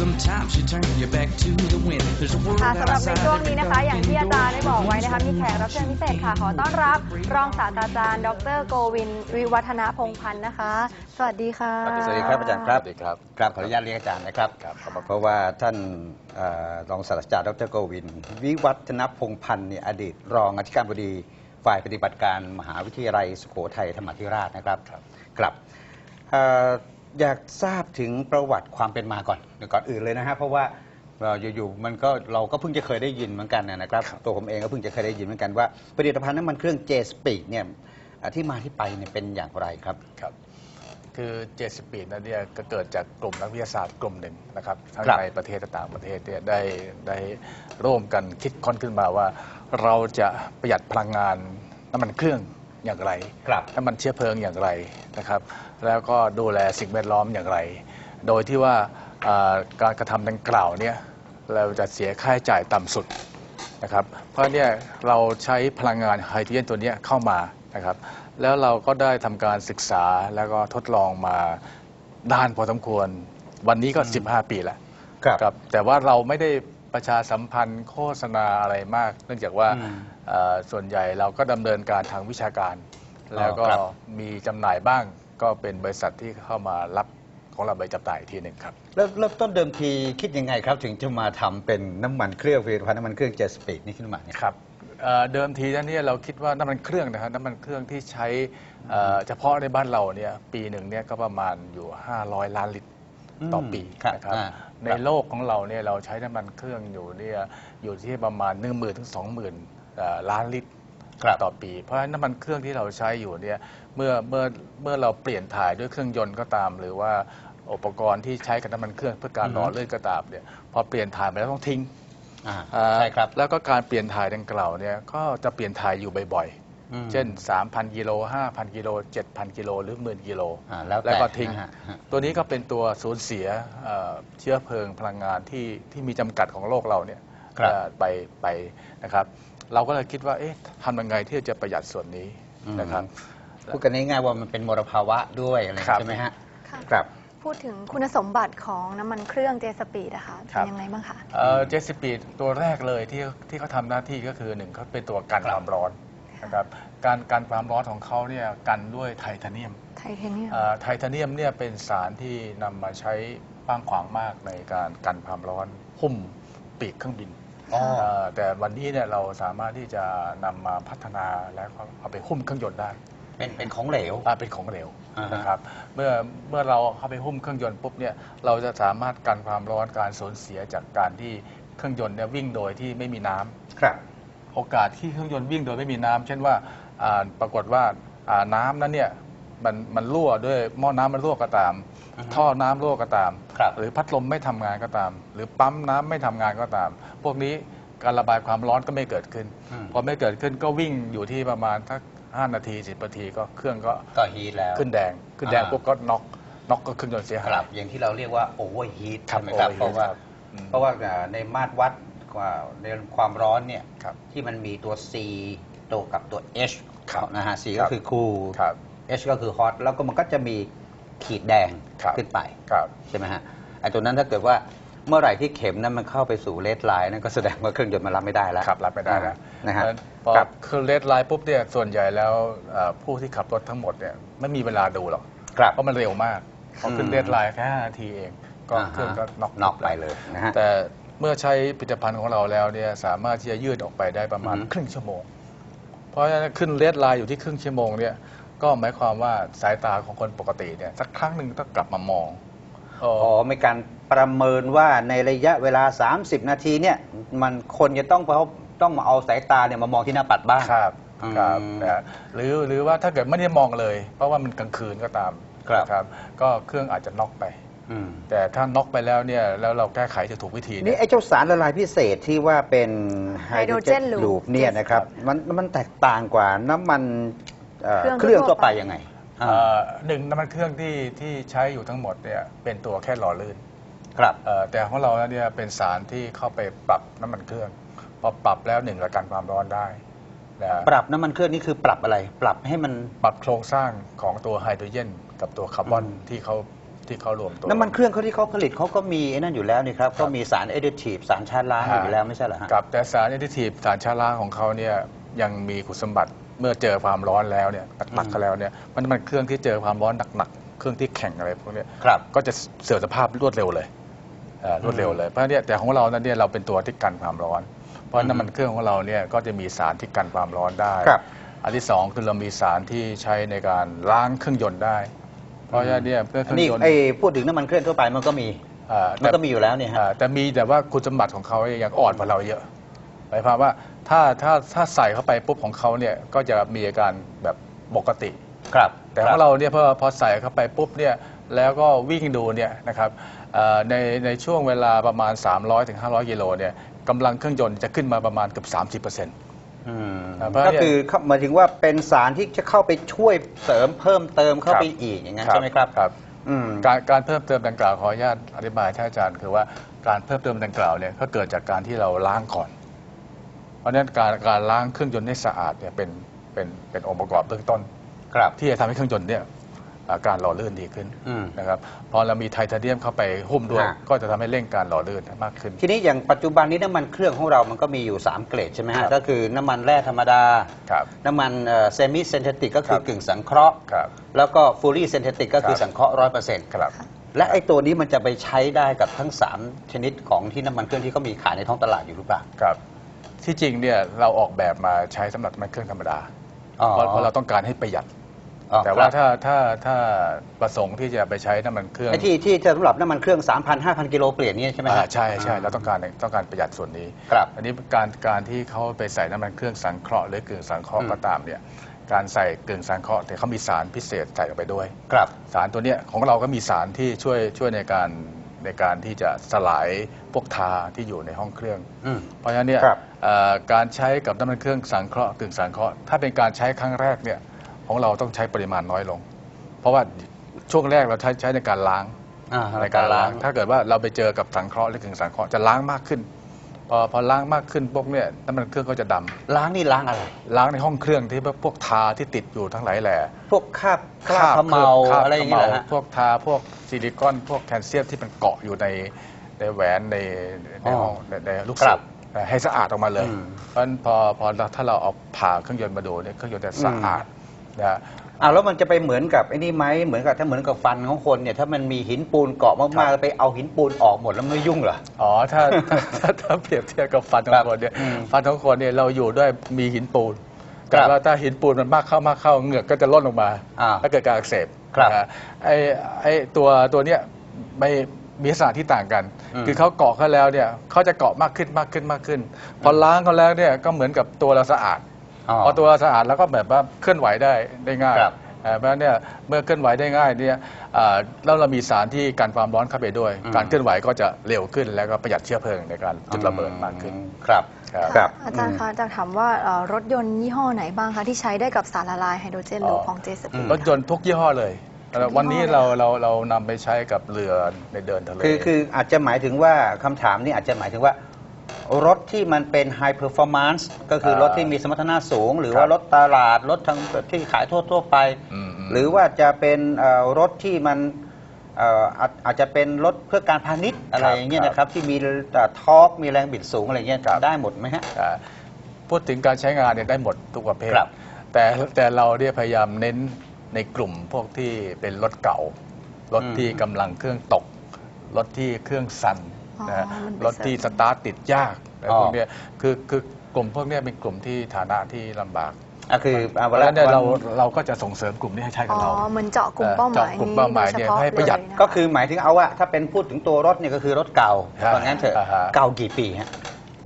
Sometimes you turn your back to the wind. There's a world ค่ะสำหรับใน outside ช่วง that นี้ you're นะคะ อย่างที่อาจารย์ได้บอกไว้นะคะ going มีแขกรับเชิญพิเศษค่ะ ขอต้อนรับ รองศาสตราจารย์ ดรโกวินวิวัฒนาพงษ์พันธ์นะคะ สวัสดีค่ะ สวัสดีครับอาจารย์ครับสวัสดีครับครับขออนุญาตเรียกอาจารย์นะครับครับขอบคุณ เพราะว่าท่านเอ่อรองศาสตราจารย์ดรโกวิน วิวัฒนพงษ์พันธ์เนี่ยอดีต รองอธิการบดีฝ่ายปฏิบัติการมหาวิทยาลัยสุโขทัยธรรมาธิราชนะครับครับเอ่อ อยากทราบถึงประวัติความเป็นมาก่อนเดี๋ยวก่อนอื่นเลยนะฮะเพราะว่าเอ่ออยู่ๆมันก็เราก็เพิ่งจะเคยได้ยินเหมือนกันนะครับ ตัวผมเองก็เพิ่งจะเคยได้ยินเหมือนกันว่าผลิตภัณฑ์น้ำมันเครื่องเจสปีกเนี่ยเอ่อที่มาที่ไปเนี่ยเป็นอย่างไรครับ ครับคือเจสปีดนั้นเนี่ยก็เกิดจากกลุ่มนักวิทยาศาสตร์กลุ่มหนึ่งนะครับทั้งครับในประเทศและต่างประเทศเนี่ยได้ได้ร่วมกันคิดค้นขึ้นมาว่า เราจะประหยัดพลังงานน้ำมันเครื่อง อย่างไรครับน้ำมันเชื้อเพลิงอย่างไรนะครับแล้วก็ดูแลสิ่งแวดล้อมอย่างไร โดยที่ว่าอ่าการกระทำดังกล่าวเนี่ยเราจะเสียค่าใช้จ่ายต่ำสุดนะครับเพราะเนี่ยเราใช้พลังงานไฮโดรเจนตัวเนี้ยเข้ามานะครับแล้วเราก็ได้ทำการศึกษาแล้วก็ทดลองมาด้านพอสมควร วันนี้ก็ 15 ปีแล้ว ครับครับแต่ว่าเราไม่ได้ประชาสัมพันธ์โฆษณาอะไรมาก เนื่องจากว่าอืมเอ่อ ส่วนใหญ่เราก็ดำเนินการทางวิชาการแล้วก็ครับ มีจำหน่ายบ้างก็เป็นบริษัทที่เข้ามารับของเราไปจำหน่ายอีกทีหนึ่งครับเริ่มเริ่มต้นเดิมทีคิดยังไงครับ ถึงจะมาทำเป็นน้ำมันเครื่องผลิตภัณฑ์น้ำมันเครื่องเจสปีดนี่ขึ้นมาเนี่ย ครับเอ่อเดิมทีนั้นเนี่ยเราคิดว่าน้ำมันเครื่องนะครับน้ำมันเครื่องที่ใช้เอ่อเฉพาะในบ้านเราเนี่ยปีหนึ่งเนี่ยก็ประมาณอยู่ 500 ล้านลิตรต่อปีครับนะครับอ่าในโลกของเราเนี่ยเราใช้น้ำมันเครื่องอยู่เนี่ยอยู่ที่ประมาณ 1 0,000ถึง20,000เอ่อ ล้านลิตรครับต่อปี เพราะฉะนั้นน้ำมันเครื่องที่เราใช้อยู่เนี่ยเมื่อเมื่อเมื่อเราเปลี่ยนถ่ายด้วยเครื่องยนต์ก็ตาม หรือว่าอุปกรณ์ที่ใช้กับน้ำมันเครื่องเพื่อการอือฮึหล่อลื่นก็ตามเนี่ยพอเปลี่ยนถ่ายไปแล้วต้องทิ้งอ่าอ่าใช่ครับแล้วก็การเปลี่ยนถ่ายดังกล่าวเนี่ยก็จะเปลี่ยนถ่ายอยู่บ่อยอืมๆเช่น 3,000 กิโล 5,000 กิโล 7,000 กิโล หรือหมื่นกิโลอ่าแล้วแต่แล้วก็ทิ้งนะฮะฮะตัวนี้ก็เป็นตัวสูญเสียเอ่อเชื้อเพลิงพลังงานที่ที่มีจำกัดของโลกเราเนี่ยครับเอ่อไปไปนะครับ เราก็เลยคิดว่าเอ๊ะทำยังไงที่จะประหยัดส่วนนี้นะครับ พูดกันง่ายๆว่ามันเป็นมลภาวะด้วยอะไรครับ ใช่ไหมฮะค่ะ ครับ พูดถึงคุณสมบัติของน้ำมันเครื่องเจสปีดนะคะครัเป็นบยังไงบ้างคะ เจสปีดตัวแรกเลยที่ที่เขาทำหน้าที่ก็คือหนึ่งเขาเป็นตัวกันความร้อนนะครับการกันความร้อนของเขาเนี่ยกันด้วยไทเทเนียม ไทเทเนียม เอ่อไทเทเนียมเนี่ยเป็นสารที่นำมาใช้กว้างขวางมากในการกันความร้อนหุ้มปีกเครื่องบิน อ๋อ เอ่อแต่วันนี้เนี่ยเราสามารถที่จะนำมาพัฒนาแล้วก็เอาไปหุ้มเครื่องยนต์ได้เป็นเป็นของเหลว อ่าเป็นของเหลวอ่าฮะ นะครับเมื่อเมื่อเราเข้าไปหุ้มเครื่องยนต์ปุ๊บเนี่ยเราจะสามารถกันความร้อนการสูญเสียจากการที่เครื่องยนต์เนี่ยวิ่งโดยที่ไม่มีน้ำ ครับ โอกาสที่เครื่องยนต์วิ่งโดยไม่มีน้ำเช่นว่าอ่าปรากฏว่าอ่าน้ำนั้นเนี่ยมันมันรั่วด้วยหม้อน้ำมันรั่วก็ตามอือฮึ ท่อน้ำรั่วก็ตาม ครับหรือพัดลมไม่ทำงานก็ตาม หรือปั๊มน้ำไม่ทำงานก็ตาม พวกนี้การระบายความร้อนก็ไม่เกิดขึ้น อืม พอไม่เกิดขึ้นก็วิ่งอยู่ที่ประมาณทักห้านาทีสิบนาทีก็เครื่องก็ก็ฮีทแล้ว ขึ้นแดง ขึ้นแดงอ่า ปุ๊บก็น็อกน็อกก็เครื่องยนต์เสียคหารัยบอย่างที่เราเรียกว่าโอเวอร์ฮีทครับใช่ไหมครับ overheat เพราะว่าครับอืมเพราะว่าอ่าในมาตรวัดกว่าในความร้อนเนี่ยครับที่มันมีตัว C ตัวกับตัว H ครับนะฮะ C ครัก็บ คือ cool ครับ H ก็คือ hot แล้วก็มันก็จะมี ขีดแดงครับขึ้นไปครับ ใช่ไหมฮะไอ้ตัวนั้นถ้าเกิดว่าเมื่อไหร่ที่เข็มนั้นมันเข้าไปสู่เลดไลน์นั่นก็แสดงว่าเครื่องยนต์มันรับไม่ได้แล้วครับรับไม่ได้แล้วนะฮะเพราฉพอครับ คือเลดไลน์ปุ๊บเนี่ยส่วนใหญ่แล้วเอ่อผู้ที่ขับรถทั้งหมดเนี่ยไม่มีเวลาดูหรอก ครับ เพราะมันเร็วมากพอขึ้นอืม เลดไลน์แค่5นาทีเอง ก็อ่าฮะเครื่องก็น็อกน็อกไปเลยนะฮะ แต่เมื่อใช้ผลิตภัณฑ์ของเราแล้วเนี่ยสามารถที่จะยืดออกไปได้ประมาณอือฮึ ครึ่งชั่วโมง เพราะฉะนั้นขึ้นเลดไลน์อยู่ที่ครึ่งชั่วโมงเนี่ย ก็หมายความว่าสายตาของคนปกติเนี่ยสักครั้งหนึ่งต้องกลับมามองเอ่ออ๋อมีการประเมินว่าในระยะเวลา 30 นาทีเนี่ย มันคนจะต้องเขาต้องมาเอาสายตาเนี่ยมามองที่หน้าปัดบ้าง ครับอืมครับนะหรือหรือว่าถ้าเกิดไม่ได้มองเลย เพราะว่ามันกลางคืนก็ตามครับ นะครับ ก็เครื่องอาจจะน็อกไป อืม แต่ถ้าน็อกไปแล้วเนี่ยแล้วเราแก้ไขจะถูกวิธีนี่เนี่ย ไอ้เจ้าสารละลายพิเศษที่ว่าเป็นไฮโดรเจน Hydrogen ลูป loop เนี่ยนะครับ มันมันแตกต่างกว่าน้ำมัน เอ่อเครื่องเครื่องทั่ทั่ววไปไป ยังไงอ่าเอ่อหนึ่งน้ำมันเครื่องที่ที่ใช้อยู่ทั้งหมดเนี่ยเป็นตัวแค่หล่อลื่นครับ เอ่อแต่ของเราเนี่ยเป็นสารที่เข้าไปปรับน้ำมันเครื่อง พอปรับแล้วหนึ่งระกันความร้อนได้นะปรับน้ำมันเครื่องนี่คือปรับอะไร ปรับให้มัน ปรับโครงสร้างของตัวไฮโดรเจนกับตัวคาร์บอนอืม ที่เขาที่เขารวมตัว น้ำมันเครื่องเขาที่เขาผลิตเขาก็มีไอ้นั่นอยู่แล้วนี่ครับเขามีสารเอดิทีฟสารชาร์จล้างอยู่แล้วไม่ใช่เหรอฮะ กับแต่สาร additive สารชาล้างของเขาเนี่ยยังมีคุณสมบัติ เมื่อเจอความร้อนแล้วเนี่ยหนักๆก็แล้วเนี่ยมันมันเครื่องที่เจอความร้อนหนักๆเครื่องที่แข็งอะไรพวกเนี้ยครับ ก็จะเสื่อมสภาพรวดเร็วเลยเอ่อรวดเร็วเลยเพราะเนี่ยแต่ของเรานั้นเนี่ยเราเป็นตัวที่กันความร้อน เพราะน้ำมันเครื่องของเราเนี่ยก็จะมีสารที่กันความร้อนได้ ครับ อันที่สองคือเรามีสารที่ใช้ในการล้างเครื่องยนต์ได้ เพราะฉะนั้นเนี่ยเพื่อเครื่องนี่ยนต์ไอ้พูดถึงน้ำมันเครื่องทั่วไปมันก็มีอ่ามันก็มีอยู่แล้วเนี่ยฮะ อ่าแต่มีแต่ว่าคุณสมบัติของเขาเนี่ยยังอ่อนกว่าเราเยอะหมายความว่า ถ้าถ้าถ้าใส่เข้าไปปุ๊บของเขาเนี่ยก็จะมีอาการแบบปกติ ครับ แต่ของเราเนี่ยพอพอใส่เข้าไปปุ๊บเนี่ยแล้วก็วิ่งดูเนี่ยนะครับเอ่อในในช่วงเวลาประมาณ 300-500ถึง500กิโลเนี่ยกำลังเครื่องยนต์จะขึ้นมาประมาณเกือบ30%อืมอ่าเพราะก็เนี่ย คือเข้าหมายถึงว่าเป็นสารที่จะเข้าไปช่วยเสริมเพิ่มเติมเข้าไปอีกอย่างนั้นใช่ไหมครับ ครับ อืม การการเพิ่มเติมดังกล่าวขออนุญาตอธิบายท่านอาจารย์คือว่าการเพิ่มเติมดังกล่าวเนี่ยก็เกิดจากการที่เราล้างก่อน เพราะฉะนั้นการการล้างเครื่องยนต์ให้สะอาดเนี่ยเป็นเป็นเป็นองค์ประกอบเบื้องต้น ครับที่จะทำให้เครื่องยนต์เนี่ยอ่าการหล่อลื่นดีขึ้นอืม นะครับพอเรามีไทเทเนียมเข้าไปหุ้มด้วยฮะก็จะทำให้เร่งการหล่อลื่นมากขึ้น ทีนี้อย่างปัจจุบันนี้น้ำมันเครื่องของเรามันก็มีอยู่ 3 เกรดใช่ไหมครัฮะบ ก็คือน้ำมันแร่ธรรมดา ครับ น้ำมันเซมิเซนเทติกก็คืคอรับ กึ่งสังเคราะห์ ครับ แล้วก็ฟูลี่เซนเทติกก็คือครับ สังเคราะห์ร้อยเปอร์เซ็นต์ครับ และไอ้ตัวนี้มันจะไปใช้ได้กับทั้ง 3 ชนิดของที่น้ำมันเครื่องที่เขามีขายในท้องตลาดอยู่หรือเปล่า ครับ ที่จริงเนี่ยเราออกแบบมาใช้สำหรับน้ำมันเครื่องธรรมดาอ๋อเพราะเพราะเราต้องการให้ประหยัด อ๋อแต่ว่าครับถ้าถ้าถ้าประสงค์ที่จะไปใช้น้ำมันเครื่องไอ้ที่ที่จะสำหรับน้ำมันเครื่อง 3,000 5,000 กิโลเปลี่ยนเนี่ยใช่ไหมฮะ อ่าใช่ใช่เราต้องการต้องการประหยัดส่วนนี้ครับอันนี้การการที่เขาไปใส่น้ำมันเครื่องสังเคราะห์หรือกึ่งสังเคราะห์อืม ก็ตามเนี่ยการใส่กึ่งสังเคราะห์แต่เขามีสารพิเศษใส่ออกไปด้วย ครับ สารตัวเนี้ยของเราก็มีสารที่ช่วยช่วยในการ ในการที่จะสลายพวกทาที่อยู่ในห้องเครื่อง อืม เพราะฉะนั้นเนี่ยครับเอ่อการใช้กับน้ำมันเครื่องสังเคราะห์กึ่งสังเคราะห์ถ้าเป็นการใช้ครั้งแรกเนี่ยของเราต้องใช้ปริมาณน้อยลง เพราะว่าช่วงแรกเราใช้ใช้ในการล้างอ่าในการล้าง ถ้าเกิดว่าเราไปเจอกับสังเคราะห์หรือกึ่งสังเคราะห์จะล้างมากขึ้น พอพอล้างมากขึ้นพวกเนี่ยน้ำมันเครื่องก็จะดำล้างนี่ล้างอะไร ล้างในห้องเครื่องที่พวกทาที่ติดอยู่ทั้งหลายแหล่พวกคราบคราบเขมเมาคบอะไรอย่างเงี้ยขเหรอม่ฮะ พวกทาพวกซิลิคอน พวกแคลเซียมที่มันเกาะอยู่ในในแหวนในในห้องในในลูกครัศิบษย์ให้สะอาดออกมาเลย อืมเพราะฉะนั้นพอพอเราถ้าเราเอาผ่าเครื่องยนต์มาดูเนี่ยเครื่องยนต์จะสะอาดนะฮะ อ้าวแล้วมันจะไปเหมือนกับไอ้นี่ไหมเหมือนกับถ้าเหมือนกับฟันของคนเนี่ยถ้ามันมีหินปูนเกาะครัมากบๆแล้วไปเอาหินปูนออกหมดแล้วไม่ยุ่งเหรอ อ๋อถ้าถ้าถ้าถ้าเปรียบเทียบกับฟันขอครังบคนเนี่ยอืมฟันของคนเนี่ยเราอยู่ด้วยมีหินปูนครัแต่บว่าถ้าหินปูนมันมากเข้ามากเข้าเหงือกก็จะล่นลงมาอ่าแล้วเกิดการอักเสบครับนะฮะไอ้ไอ้ตัวตัวเนี้ยไม่มีลักษณะที่ต่างกัน อืม คือเขาเกาะเขาแล้วเนี่ยเขาจะเกาะมากขึ้นมากขึ้นมากขึ้น พอล้างเขาแล้วเนี่ยก็เหมือนกับตัวเราสะอาด อ๋อพอตัวเราสะอาดแล้วก็แบบว่าเคลื่อนไหวได้ได้ง่ายครับ เอ่อเพราะฉะนั้นเนี่ยเมื่อเคลื่อนไหวได้ง่ายเนี่ยอ่าแล้วเรามีสารที่กันความร้อนเข้าไปด้วยอืมการเคลื่อนไหวก็จะเร็วขึ้นแล้วก็ประหยัดเชื้อเพลิงในการจุดระเบิดมากขึ้นครับ ครับ ครับอาจารย์คะจะถามว่าเอ่อรถยนต์ยี่ห้อไหนบ้างคะที่ใช้ได้กับสารละลายไฮโดรเจนหรือของเจสปี รถยนต์ทุกยี่ห้อเลยเอ่อวันนี้เราเราเรานำไปใช้กับเรือในเดินทะเล คือคืออาจจะหมายถึงว่าคำถามนี้อาจจะหมายถึงว่า รถที่มันเป็น high performance ก็คือรถที่มีสมรรถนะสูง หรือว่ารถตลาด รถทางที่ขายทั่วๆไปอืมอืมหรือว่าจะเป็นเอ่อรถที่มันเอ่ออาจอาจจะเป็นรถเพื่อการพาณิชย์อะไรอย่างเงี้ยนะครับที่มีทอร์กมีแรงบิดสูงอะไรเงี้ยได้หมดไหมฮะอ่าพูดถึงการใช้งานเนี่ยได้หมดทุกประเภทครับแต่แต่เราเนี่ยพยายามเน้นในกลุ่มพวกที่เป็นรถเก่า รถอืมที่กำลังเครื่องตก รถที่เครื่องสั่นอ๋อ นะฮะมันเป็นรถที่สตาร์ทติดยากอะไรอ๋อพวกเนี้ยคือคือกลุ่มพวกเนี้ยเป็นกลุ่มที่ฐานะที่ลำบากอะคืออะเพเวราะฉะลานั้นเนี่ยเราวันเราก็จะส่งเสริมกลุ่มนี้ให้ใช้กับอ๋อเราเหมือนเจาะกลุ่มเป้าหมายเจาะกลุ่มเป้าหมายเนี่ยโดฉพะให้ประหยัดเลยนก็คือหมายถึงเอาว่าถ้าเป็นพูดถึงตัวรถเนี่ยก็คือรถเก่าใช่ว่างั้นเถอะอ่าฮะ เก่ากี่ปีฮะ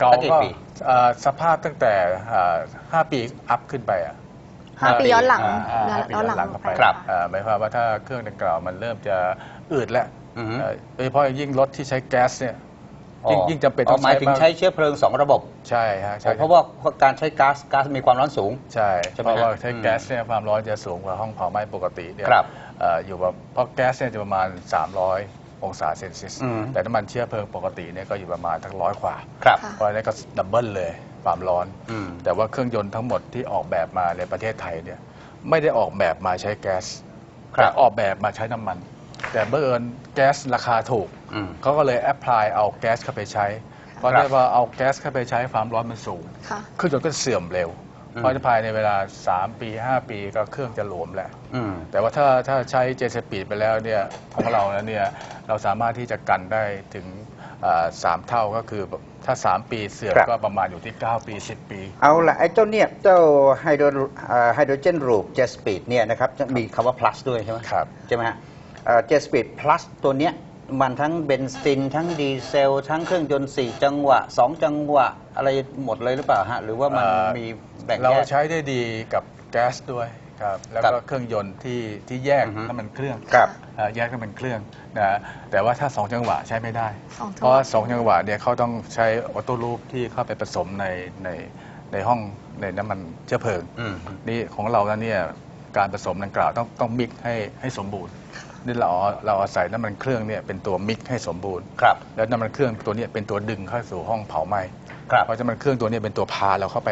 เก่าสักกี่ก็ปี เอ่อสภาพตั้งแต่อ่าห้าปีอัพขึ้นไปอะ ห้าปีย้อนหลังอ่าห้าปีย้อนหลังเข้าไปครับ อ่าหมายความว่าถ้าเครื่องดังกล่าวมันเริ่มจะอืดแล้ว อือฮึ เอ่อโดยเฉพาะอย่างยิ่งรถที่ใช้แก๊สเนี่ย ยิ่งยิ่งจำเป็นอ๋ต้อองหมายถึงมกใช้เชื้อเพลิงสองระบบ ใช่ฮะใช่เพราะว่าการใช้ก๊าซก๊าซมีความร้อนสูง ใช่ใช่ไหมเพราะว่าฮะใช้อืมแก๊สเนี่ยความร้อนจะสูงกว่าห้องเผาไหม้ปกติเนี่ยครับเอ่ออยู่แบบเพราะแก๊สเนี่ยจะประมาณ 300 องศาเซนเซียสอืม แต่น้ำมันเชื้อเพลิงปกติเนี่ยก็อยู่ประมาณทั้งร้อยกว่า ครับ ค่ะ เพราะฉะนั้นก็ดับเบิลเลยความร้อน อืม แต่ว่าเครื่องยนต์ทั้งหมดที่ออกแบบมาในประเทศไทยเนี่ยไม่ได้ออกแบบมาใช้แก๊สครับ แต่ออกแบบมาใช้น้ำมัน แต่เมื่อเอิญแก๊สราคาถูก อืม เขาก็เลยแอพพลายเอาแก๊สเข้าไปใช้ เพราะครับได้ว่าเอาแก๊สเข้าไปใช้ความร้อนมันสูง ค่ะ เครื่องยนต์ก็เสื่อมเร็ว อืม เพราะภายในเวลา 3 ปี 5 ปีก็เครื่องจะหลวมแหละ อืม แต่ว่าถ้าถ้าใช้เจสปีดไปแล้วเนี่ยของเราแล้วเนี่ยเราสามารถที่จะกันได้ถึงอ่าสามเท่าก็คือแบบถ้า 3 ปีเสื่อมครับ ก็ประมาณอยู่ที่ 9 ปี 10 ปี เอาละไอ้เจ้าเนี่ยเจ้าไฮโดรไฮโดรเจนรูปเจสปีดเนี่ยนะครับจะมีคำว่า plus ด้วยใช่ไหมครับ ใช่ไหมฮะ เจสปีด plus ตัวเนี้ยมันทั้งเบนซิน ทั้งดีเซล ทั้งเครื่องยนต์4จังหวะ 2 จังหวะ อะไรหมดเลยหรือเปล่าฮะ หรือว่ามันเอ่อมีแบ่งเราแยก ใช้ได้ดีกับแก๊สด้วยครับแล้วครัก็บเครื่องยนต์ที่ที่แยกอือฮึ น้ำมันเครื่องครับ เอ่อแยกน้ำมันเครื่องนะแต่ว่าถ้า 2 จังหวะใช้ไม่ได้ สองจังหวะ เพราะสองจังหวะเนี่ยเขาต้องใช้ออโต้ลูปที่เข้าไปผสมในในในห้องในน้ำมันเชื้อเพลิง อืม นี่ของเราแล้วเนี่ยการผสมดังกล่าวต้องต้องมิกให้ให้สมบูรณ์ นี่เราเอาเราอาศัยน้ำมันเครื่องเนี่ยเป็นตัวมิกให้สมบูรณ์ ครับ แล้วน้ำมันเครื่องตัวเนี้เป็นตัวดึงเข้าสู่ห้องเผาไหม้ครับ เพราะน้ำมันเครื่องตัวเนี้เป็นตัวพาเราเข้าไป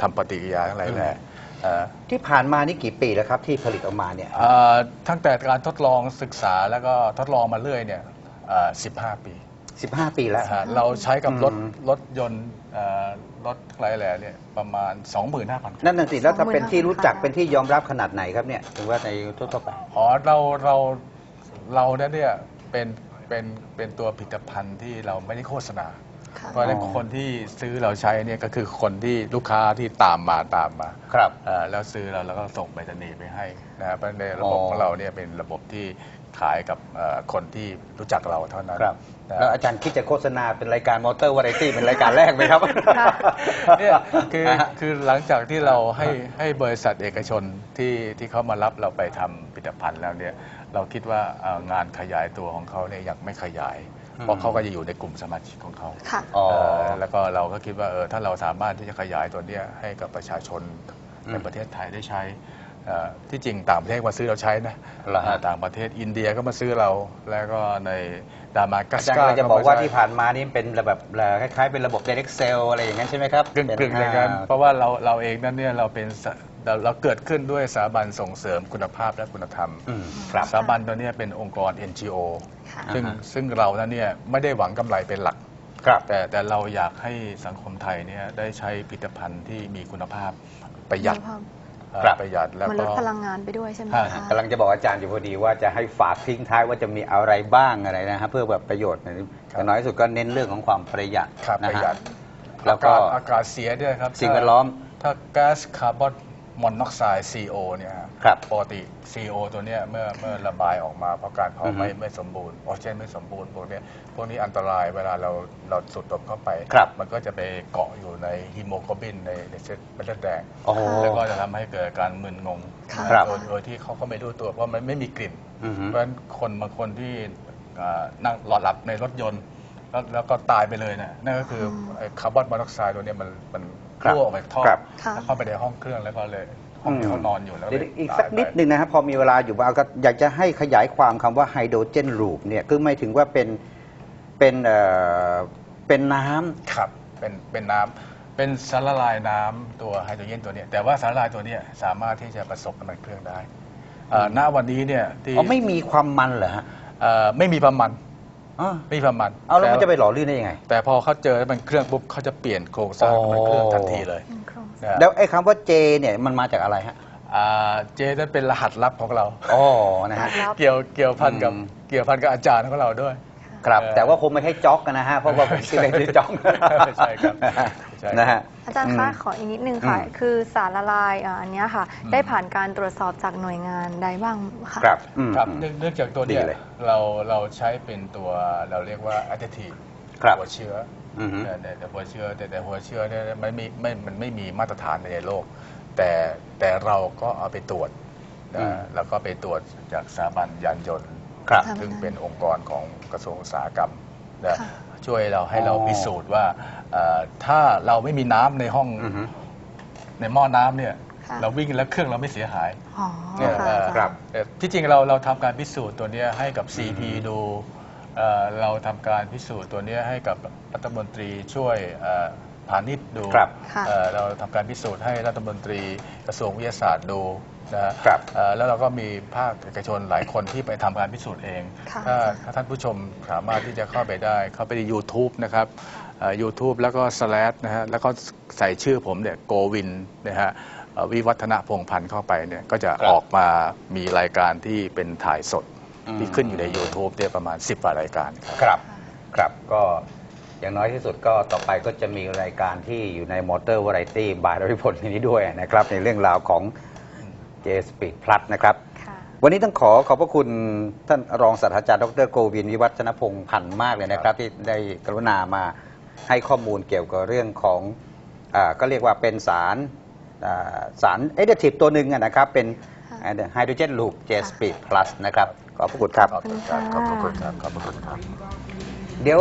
ทำปฏิกิริยาทั้งหลายแหละเอ่อที่ผ่านมานี่กี่ปีแล้วครับที่ผลิตออกมาเนี่ย เอ่อตั้งแต่การทดลองศึกษาแล้วก็ทดลองมาเรื่อยเนี่ยเอ่อ15ปี15 ปีแล้ว นะฮะเราใช้กับรถอืม รถยนต์เอ่อรถอะไรแหละเนี่ยประมาณ 25,000คันนั่นน่ะสิแล้วถ้าเป็นที่รู้จัก25,000เป็นที่ยอมรับขนาดไหนครับเนี่ยถือว่าในทั่วๆไป อ๋อเราเรา เราเนี่ยเป็นเป็นเป็นตัวผลิตภัณฑ์ที่เราไม่ได้โฆษณา ค่ะ เพราะฉะนั้นอ๋อคนที่ซื้อเราใช้เนี่ยก็คือคนที่ลูกค้าที่ตามมาตามมาครับ เอ่อแล้วซื้อเราแล้วก็ส่งไปรษณีย์ไปให้นะครับเพราะในระบบอ๋อ ของเราเนี่ยเป็นระบบที่ขายกับเอ่อคนที่รู้จักเราเท่านั้นครับนะแล้วอาจารย์คิดจะโฆษณาเป็นรายการมอเตอร์วาไรตี้เป็นรายการแรกไหมครับ เนี่ยคือนะฮะ คือหลังจากที่เราให้ให้บริษัทเอกชนที่ที่เขามารับเราไปทำผลิตภัณฑ์แล้วเนี่ย เราคิดว่าเอ่องานขยายตัวของเขาเนี่ยยังไม่ขยาย เพราะเขาก็จะอยู่ในกลุ่มสมาชิกของเขาค่ะ อ๋อ เอ่อแล้วก็เราก็คิดว่าเออถ้าเราสามารถที่จะขยายตัวเนี้ยให้กับประชาชนอืมในประเทศไทยได้ใช้เอ่อที่จริงต่างประเทศมาซื้อเราใช้นะเหรอฮะเอ่อต่างประเทศอินเดียก็มาซื้อเรา แล้วก็ในดามากัอาสจารย์กาก็จะบอกว่าใช้ที่ผ่านมานี่เป็นแบบคล้ายๆเป็นระบบ direct sell อะไรอย่างนั้นใช่ไหมครับกึ่งเป็นกึ่งอย่างนั้นอ่าเพราะว่าเราเราเองนั่นเนี่ยเราเป็นส เราเราเกิดขึ้นด้วยสถาบันส่งเสริมคุณภาพและคุณธรรมอืมครับ สถาบันตัวเนี้ยเป็นองค์กร NGO ค่ะ ซึ่งอ่าฮะ ซึ่งเรานั้นเนี่ยไม่ได้หวังกำไรเป็นหลัก ครับ แต่แต่เราอยากให้สังคมไทยเนี่ยได้ใช้ผลิตภัณฑ์ที่มีคุณภาพประหยัดเอ่อครับ ประหยัดแล้วมันก็ลดพลังงานไปด้วยใช่ไหมฮะคะ กำลังจะบอกอาจารย์อยู่พอดีว่าจะให้ฝากทิ้งท้ายว่าจะมีอะไรบ้างอะไรนะฮะเพื่อแบบประโยชน์นะแต่น้อยที่สุดก็เน้นเรื่องของความประหยัดครับนะประฮะหยัด แล้วก็อากาศอากาศเสียด้วยครับสิ่งแวดล้อม ถ้าแก๊สคาร์บอน มอนอกไซด์ CO เนี่ยฮะครับ ปกติ CO ตัวเนี้ยเมื่อเมื่อระบายออกมาเพราะการเผาอือฮึไม่ไม่สมบูรณ์ออกซิเจนไม่สมบูรณ์พวกเนี้ยพวกนี้อันตรายเวลาเราเราสูดดมเข้าไป ครับ มันก็จะไปเกาะอยู่ในฮีโมโกลบินในในเส้นเลือดแดง โอ้โหแล้วก็จะทำให้เกิดการมึนงงค่ะครับ โดยโดยที่เขาก็ไม่รู้ตัวเพราะมันไม่มีกลิ่น อือฮึ เพราะฉะนั้นคนบางคนที่อ่านั่งหลอดหลับในรถยนต์ แล้วแล้วก็ตายไปเลยนะนั่นก็คือไอ้คาร์บอนมอนอกไซด์ตัวเนี้ยมันมันค รับรั่วออกมาจากท่อครับค่ะแล้วเข้าไปในห้องเครื่องแล้วก็เลยห้องที่เขานอนอยู่แล้วเดี๋ยวเลยอีกตายสักนิดไปหนึ่งนะครับพอมีเวลาอยู่บ้างก็อยากจะให้ขยายความคำว่าไฮโดรเจนรูปเนี่ยคือไม่ถึงว่าเป็นเป็นเอ่อเป็นน้ำ ครับเป็นเป็นน้ำเป็นสารละลายน้ำตัวไฮโดรเจนตัวเนี้ยแต่ว่าสารละลายตัวเนี้ยสามารถที่จะผสมน้ำมันเครื่องได้อ่าณวันนี้เนี่ยที่ อ๋อไม่มีความมันเหรอฮะ เอ่อไม่มีประมัน อ๋อไม่มีประมันเอาแล้วมันต่จะไปหล่อลื่นได้ยังไง แต่พอเขาเจอน้ำมันเครื่องปุ๊บเขาจะเปลี่ยนโครงสร้างน้ำมันเครื่องทันทีเลยอืมโครงนะแล้วไอ้คำว่าเจเนี่ยมันมาจากอะไรฮะอ่าเจนั่นเป็นรหัสลับของเรา อ๋อนะฮะ รับเกี่ยวเกี่ยวพันกับอืม เกี่ยวพันกับอาจารย์ของเราด้วย ครับเอ่อแต่ว่าคงไม่ให้จ็อกกันนะฮะเพราะว่าผมชื่อเล่นชื่อจ็อกใช่ครับใช่ครับ นะฮะ อาจารย์คะมขออีกนิดนึงค่ะอืมคือสารละลายอ่าอันเนี้ยค่ะอืมได้ผ่านการตรวจสอบจากหน่วยงานใดบ้างคะ ครับอืม ครับเนื่องเนื่องจากตัวเนี้ยดีเลยเราเราใช้เป็นตัวเราเรียกว่า additive ครับหัวเชื้ออือฮึ แต่แต่แต่หัวเชื้อแต่แต่หัวเชื้อเนี่ยไม่มีไม่มันไม่มีมาตรฐานในโลก แต่แต่เราก็เอาไปตรวจอืนะมแล้วก็ไปตรวจจากสถาบันยานยนต์ ครับ ซึ่งเป็นองค์กรของกระทรวงอุตสาหกรรมนะค่ะ ช่วยเราให้เราอ๋อพิสูจน์ว่าเอ่อถ้าเราไม่มีน้ำในห้องอือฮึ ในหม้อน้ำเนี่ยค่ะ เราวิ่งแล้วเครื่องเราไม่เสียหาย อ๋อเนี่ย ค่ะเอ่ออาจารย์ครับ แต่ที่จริงเราเราทำการพิสูจน์ตัวเนี้ยให้กับ CP ดูเอ่อเราทำการพิสูจน์ตัวเนี้ยให้กับรัฐมนตรีช่วยเอ่อพาณิชย์ดูครับ ค่ะ เอ่อเราทำการพิสูจน์ให้รัฐมนตรีกระทรวงวิทยาศาสตร์ดู นะฮะครับเอ่อแล้วเราก็มีภาคเอกชนหลายคนที่ไปทำการพิสูจน์เอง ค่ะ ถ้าถ้าท่านผู้ชมสามารถที่จะเข้าไปได้ เข้าไปใน YouTube นะครับเอ่อ YouTube แล้วก็ slash นะฮะแล้วก็ใส่ชื่อผมเนี่ยโกวินนะฮะเอ่อวิวัฒนะพงษ์พันธ์เข้าไปเนี่ยก็จะครับ ออกมามีรายการที่เป็นถ่ายสดอืมที่ขึ้นอยู่ใน YouTube เนี่ยประมาณ 10กว่ารายการครับ ครับ ครับ ก็อย่างน้อยที่สุดก็ต่อไปก็จะมีรายการที่อยู่ในมอเตอร์วาไรตี้บายรวิพลนี้ด้วยนะครับ ในเรื่องราวของ J Speed Plus นะครับ ค่ะ วันนี้ต้องขอขอบพระคุณท่านรองศาสตราจารย์ดรโกวินวิวัฒนพงษ์พันธ์มากเลยนะครับ ที่ได้กรุณามาให้ข้อมูลเกี่ยวกับเรื่องของอาก็เรียกว่าเป็นสารอ่าสารเอเดทีฟตัวหนึ่งอะนะครับ เป็นค่ะไฮโดรเจนลูป J Speed Plus นะครับ ขอบพระคุณครับ ขอบคุณครับ ขอบคุณครับ ขอบคุณครับ เดี๋ยว